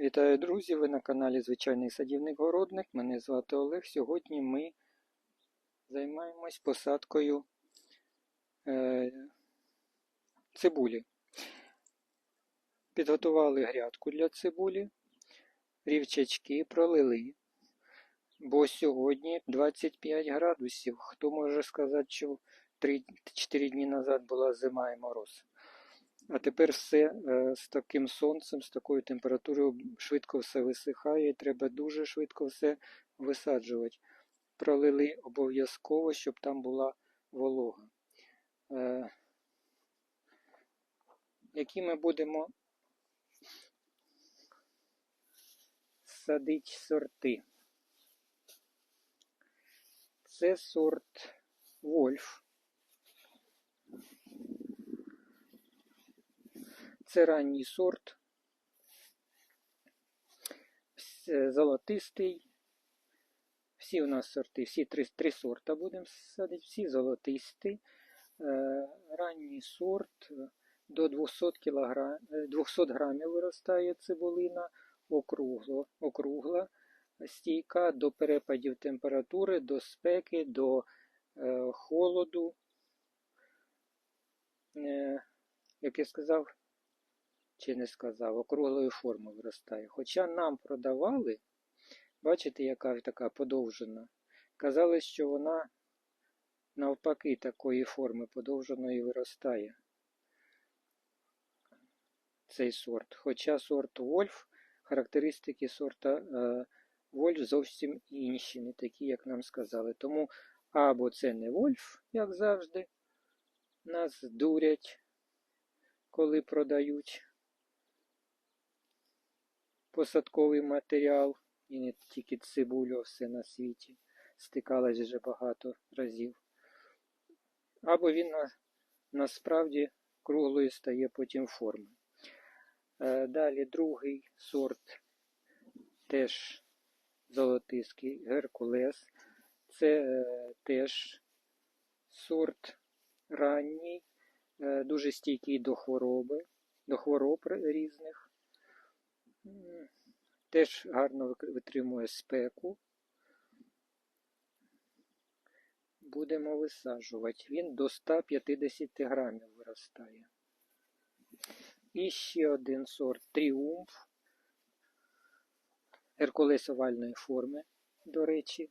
Вітаю, друзі! Ви на каналі Звичайний садівник-городник. Мене звати Олег. Сьогодні ми займаємось посадкою е, цибулі. Підготували грядку для цибулі, рівчачки пролили. Бо сьогодні 25 градусів. Хто може сказати, що 3-4 дні назад була зима і мороз. А тепер все е, з таким сонцем, з такою температурою швидко все висихає, і треба дуже швидко все висаджувати. Пролили обов'язково, щоб там була волога. Е, які ми будемо садити сорти? Це сорт Вольф. Це ранній сорт, золотистий. Всі у нас сорти, всі три, три сорта будемо садити, всі золотисті. Е, Ранній сорт е, до 200 кілограм, е, 200 грамів виростає цибулина, округло, округла, стійка до перепадів температури, до спеки, до е, холоду. Е, як я сказав, чи не сказав, округлої форми виростає. Хоча нам продавали, бачите, яка така подовжена. Казали, що вона навпаки такої форми подовженої виростає. Цей сорт. Хоча сорт Вольф, характеристики сорта е, Вольф зовсім інші, не такі, як нам сказали. Тому або це не Вольф, як завжди, нас дурять, коли продають посадковий матеріал, і не тільки цибулю, все на світі. Стикалась вже багато разів. Або він на, насправді круглою стає потім форми. Е, далі другий сорт теж золотиський Геркулес. Це е, теж сорт ранній, е, дуже стійкий до хвороби, до хвороб різних. Теж гарно витримує спеку. Будемо висаджувати. Він до 150 грамів виростає. І ще один сорт тріумф. Геркулес овальної форми, до речі,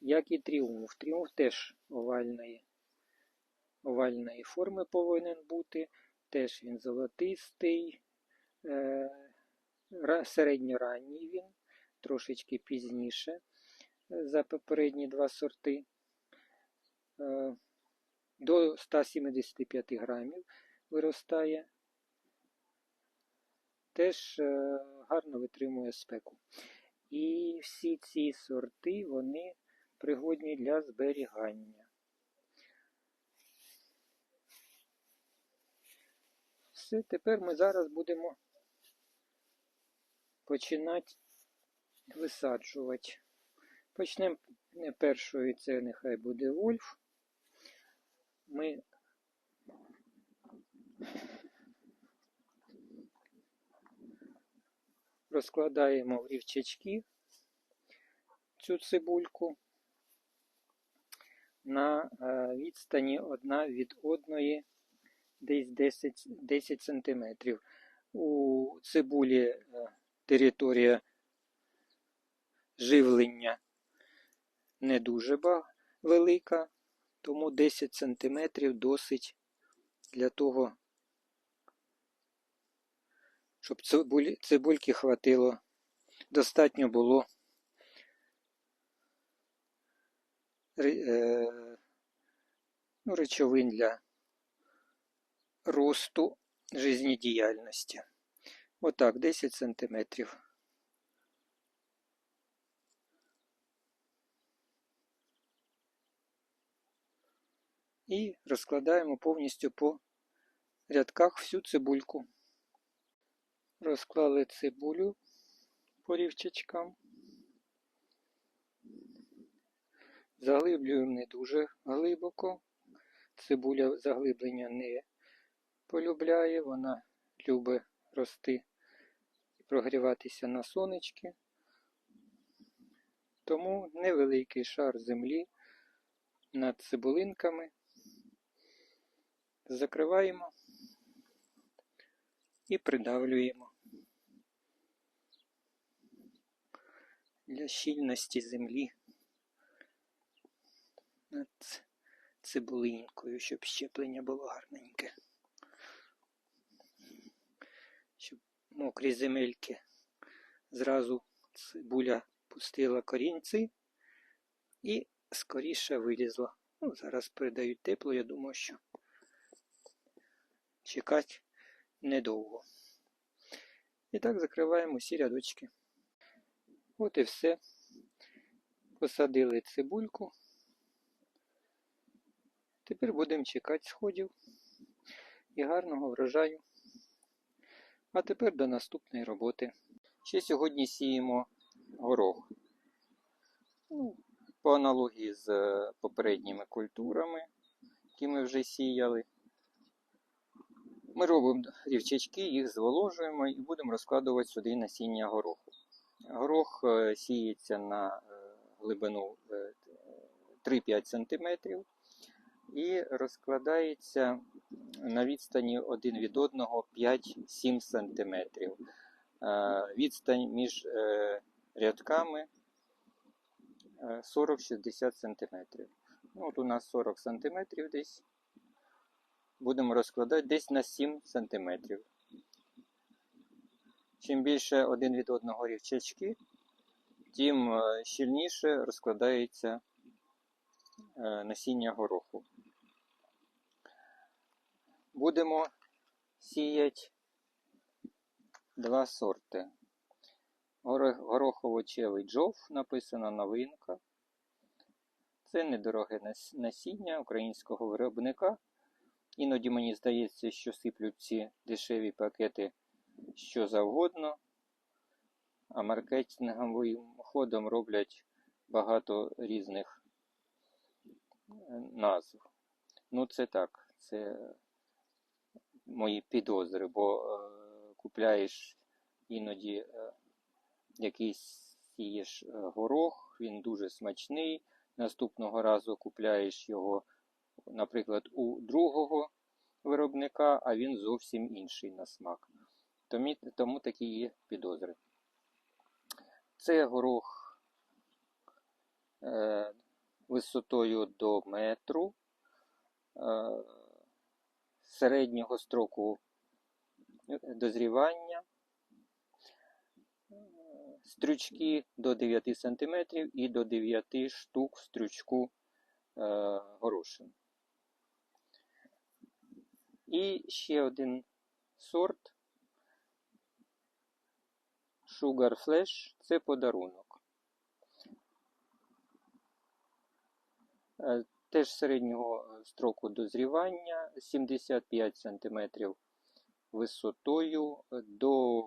як і тріумф. Тріумф теж овальної, овальної форми повинен бути. Теж він золотистий. Е, середньоранній він, трошечки пізніше е, за попередні два сорти. Е, До 175 грамів виростає. Теж е, гарно витримує спеку. І всі ці сорти вони пригодні для зберігання. Все, тепер ми зараз будемо починати висаджувати. Почнемо не першої, це нехай буде Вольф. Ми розкладаємо в рівчачки цю цибульку на е, відстані одна від одної десь 10, 10 см. У цибулі е, територія живлення не дуже велика, тому 10 см досить для того, щоб цибульки хватило. Достатньо було е, ну, речовин для росту жизнедіяльності. Отак, 10 сантиметрів. І розкладаємо повністю по рядках всю цибульку. Розклали цибулю по рівчачкам. Заглиблюємо не дуже глибоко. Цибуля заглиблення не полюбляє, вона любить рости прогріватися на сонечки. Тому невеликий шар землі над цибулинками. Закриваємо і придавлюємо для щільності землі над цибулинкою, щоб щеплення було гарненьке. Щоб мокрі земельки зразу цибуля пустила корінці і скоріше вилізла. Ну, зараз передають тепло, я думаю, що чекати недовго. І так закриваємо всі рядочки. От і все. Посадили цибульку. Тепер будемо чекати сходів і гарного врожаю. А тепер до наступної роботи. Ще сьогодні сіємо горох. Ну, по аналогії з е, попередніми культурами, які ми вже сіяли. Ми робимо рівчачки, їх зволожуємо і будемо розкладувати сюди насіння гороху. Горох е, сіється на е, глибину 3-5 см і розкладається на відстані один від одного 5-7 см. Відстань між рядками 40-60 см. Ну, от у нас 40 см десь. Будемо розкладати десь на 7 см. Чим більше один від одного рівчачки, тим щільніше розкладається насіння гороху. Будемо сіяти два сорти. Горохово-чевий джов, написана новинка. Це недороге насіння українського виробника. Іноді мені здається, що сиплють ці дешеві пакети що завгодно, а маркетинговим ходом роблять багато різних назв. Ну, це так, це мої підозри, бо е, купляєш іноді е, якийсь сієш горох, він дуже смачний. Наступного разу купляєш його, наприклад, у другого виробника, а він зовсім інший на смак. Тому, тому такі є підозри. Це горох е, висотою до метру, е, середнього строку дозрівання, стрючки до 9 см і до 9 штук стрючку е, горошин. І ще один сорт Sugar Flash це подарунок. Е, теж середнього строку дозрівання 75 см висотою до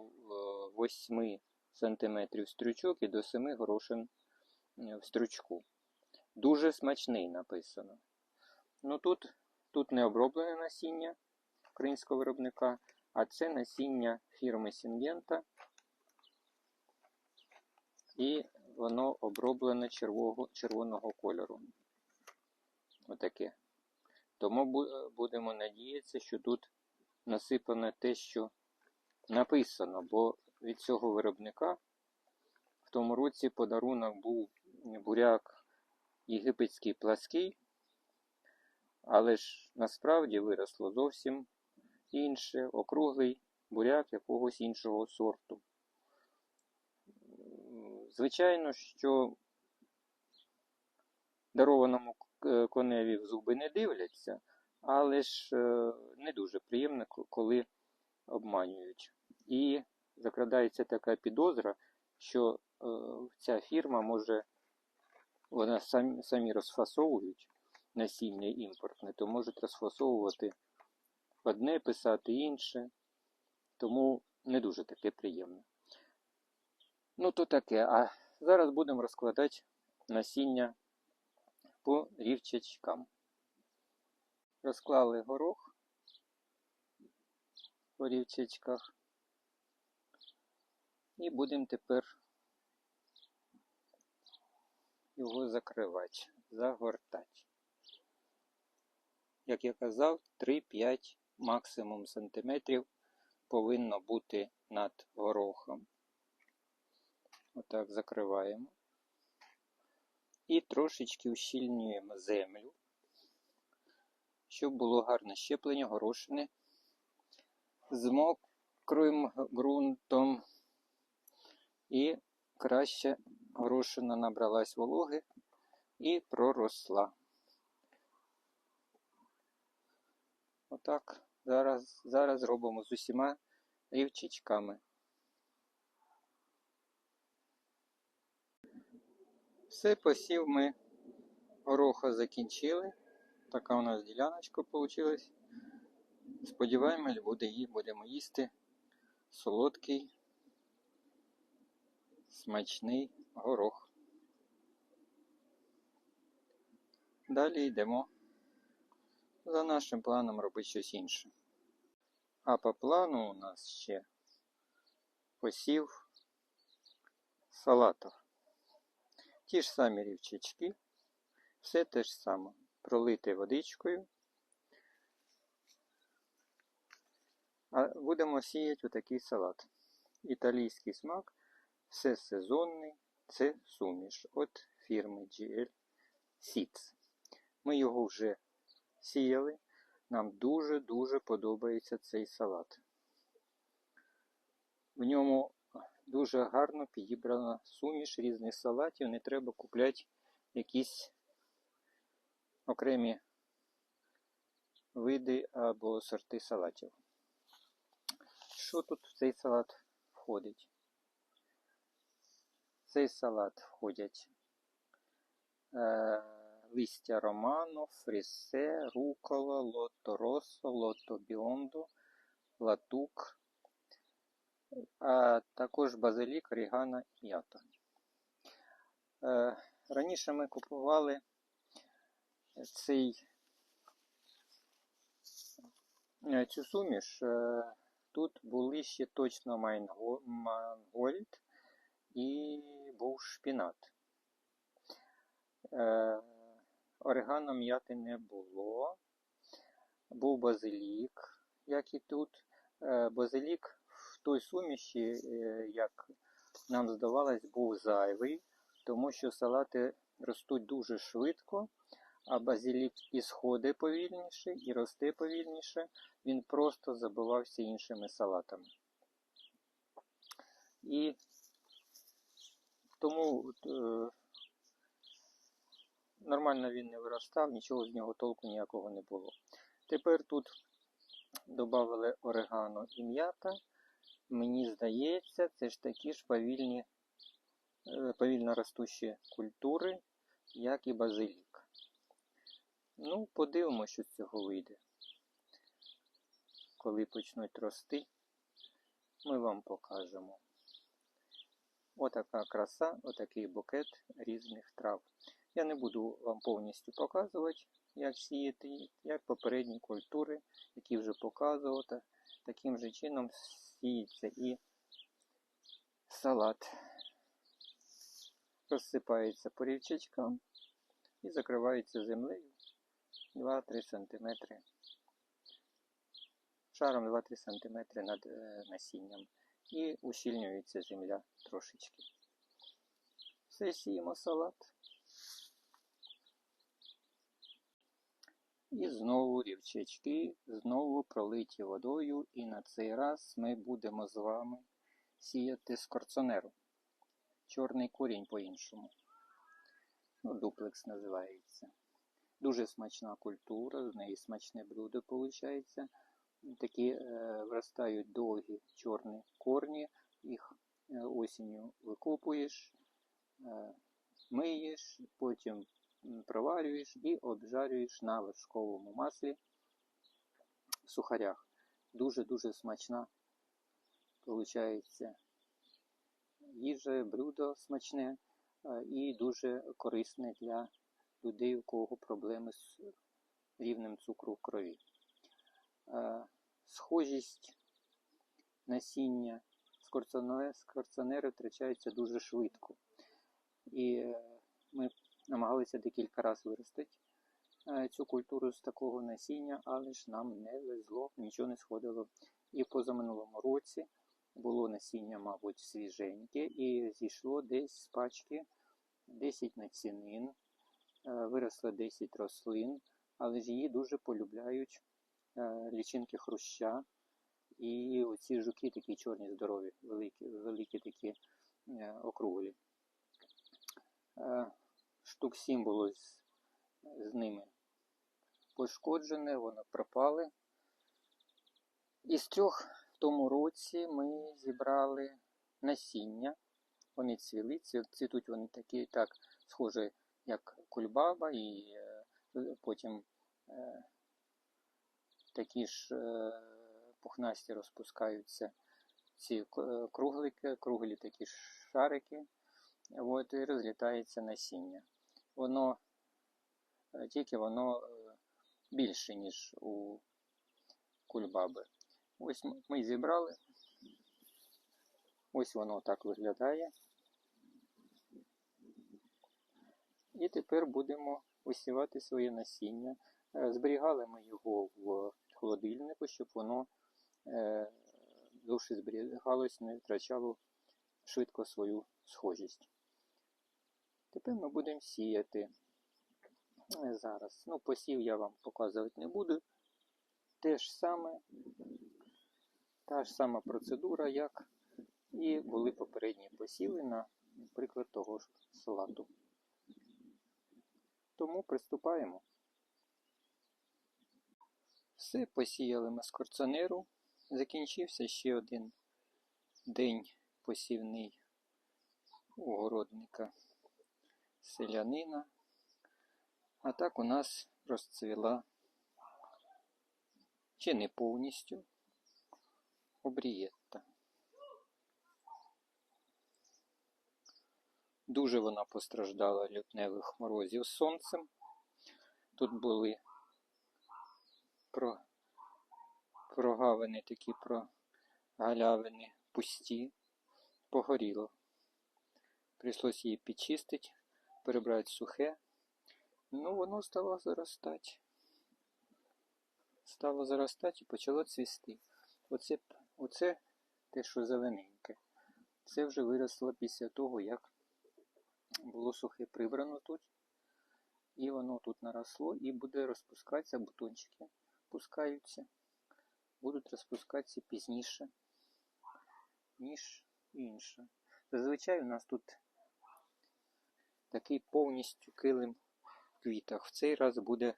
8 см стрючок і до 7 горошин в стручку. Дуже смачний написано. Ну Тут тут не оброблене насіння українського виробника, а це насіння фірми Сінгента. І воно оброблене червого, червоного кольору. Отаке. Тому будемо надіятися, що тут насипане те, що написано, бо від цього виробника в тому році подарунок був буряк єгипетський плаский, але ж насправді виросло зовсім інше, округлий буряк якогось іншого сорту. Звичайно, що дарованому коневі в зуби не дивляться, але ж е, не дуже приємно, коли обманюють. І закрадається така підозра, що е, ця фірма може, вона самі, самі розфасовують насіння імпортне, то можуть розфасовувати одне, писати інше, тому не дуже таке приємно. Ну, то таке. А зараз будемо розкладати насіння по рівчачкам. Розклали горох по рівчачках. І будемо тепер його закривати, загортати. Як я казав, 3-5 максимум сантиметрів повинно бути над горохом. Отак закриваємо. І трошечки ущільнюємо землю, щоб було гарне щеплення горошини з мокрим ґрунтом. І краще горошина набралась вологи і проросла. Отак. Зараз, зараз робимо з усіма рівчичками. Все, посів ми гороха закінчили. Така у нас діляночка вийшла. Сподіваємось, буде її, будемо їсти солодкий, смачний горох. Далі йдемо за нашим планом робити щось інше. А по плану у нас ще посів салатів. Ті ж самі рівчачки, все те ж саме. Пролити водичкою. А будемо сіяти отакий салат. Італійський смак, все сезонний, це суміш від фірми GL Seeds. Ми його вже сіяли. Нам дуже-дуже подобається цей салат. В ньому дуже гарно підібрана суміш різних салатів. Не треба купляти якісь окремі види або сорти салатів. Що тут в цей салат входить? В цей салат входять е, листя роману, фрісе, рукола, лото росо, лото біондо, латук, а також базилік, орігано і м'ята. Е, раніше ми купували цей, е, цю суміш. Е, тут були ще точно мангольд і був шпінат. Орегано м'яти не було. Був базилік, як і тут. Базилік той суміші, е, як нам здавалось, був зайвий, тому що салати ростуть дуже швидко, а базилік і сходить повільніше, і росте повільніше, він просто забивався іншими салатами. І тому е, нормально він не виростав, нічого з нього толку ніякого не було. Тепер тут додали орегано і м'ята. Мені здається, це ж такі ж повільні, е, повільно ростущі культури, як і базилік. Ну, подивимося, що з цього вийде. Коли почнуть рости, ми вам покажемо. Отака краса, отакий букет різних трав. Я не буду вам повністю показувати, як сіяти, як попередні культури, які вже показували. Таким же чином сіється і салат. Розсипається по рівчачкам і закривається землею 2-3 см. Шаром 2-3 см над е, насінням. І ущільнюється земля трошечки. Все сіємо салат. І знову рівчачки, знову пролиті водою, і на цей раз ми будемо з вами сіяти скорцонеру. Чорний корінь по-іншому. Ну, Дуплекс називається. Дуже смачна культура, з неї смачне блюдо виходить. Такі е, виростають довгі чорні корні, їх е, осінню викопуєш, е, миєш, потім проварюєш і обжарюєш на вершковому маслі в сухарях. Дуже-дуже смачна виходить їжа, блюдо смачне і дуже корисне для людей, у кого проблеми з рівнем цукру в крові. Схожість насіння скорціонери, скорціонери дуже швидко. І е, ми намагалися декілька разів виростити е, цю культуру з такого насіння, але ж нам не везло, нічого не сходило. І позаминулому році було насіння, мабуть, свіженьке, і зійшло десь з пачки 10 націнин, е, виросло 10 рослин, але ж її дуже полюбляють е, лічинки хруща. І оці жуки такі чорні, здорові, великі, великі такі округлі. Штук 7 було з, з ними пошкоджене, вони пропали. Із трьох в тому році ми зібрали насіння. Вони цвіли, цвітуть вони такі, так, схожі, як кульбаба, і е, потім е, такі ж е, пухнасті розпускаються ці е, круглики, круглі такі шарики, от, і розлітається насіння. Воно е, тільки воно е, більше, ніж у кульбаби. Ось ми зібрали. Ось воно так виглядає. І тепер будемо висівати своє насіння. Е, Зберігали ми його в холодильнику, щоб воно довше зберігалось, не втрачало швидко свою схожість. Тепер ми будемо сіяти е, зараз. Ну, посів я вам показувати не буду. Те ж саме, та ж сама процедура, як і були попередні посіви на, наприклад, того ж салату. Тому приступаємо. Все, посіяли ми скорціонеру. Закінчився ще один день посівний у городника селянина. А так у нас розцвіла чи не повністю обрієтта. Дуже вона постраждала лютневих морозів сонцем. Тут були про, прогавини такі прогалявини пусті, погоріло. Прийшлось її підчистити, перебрати сухе. Ну, воно стало заростати. Стало заростати і почало цвісти. Оце, оце те, що зелененьке. Це вже виросло після того, як було сухе прибрано тут. І воно тут наросло і буде розпускатися, бутончики пускаються. Будуть розпускатися пізніше, ніж інше. Зазвичай у нас тут такий повністю килим в квітах. В цей раз буде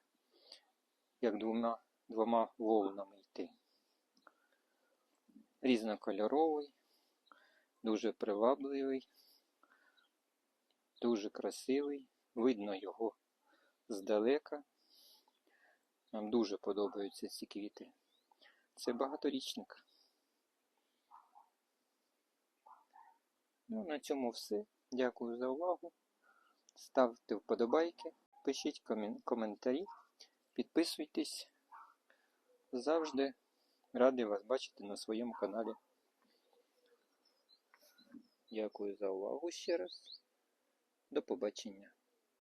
як двома, двома волнами йти. Різнокольоровий, дуже привабливий, дуже красивий. Видно його здалека. Нам дуже подобаються ці квіти. Це багаторічник. Ну, на цьому все. Дякую за увагу. Ставте вподобайки, пишіть коментарі, підписуйтесь. Завжди радий вас бачити на своєму каналі. Дякую за увагу ще раз. До побачення.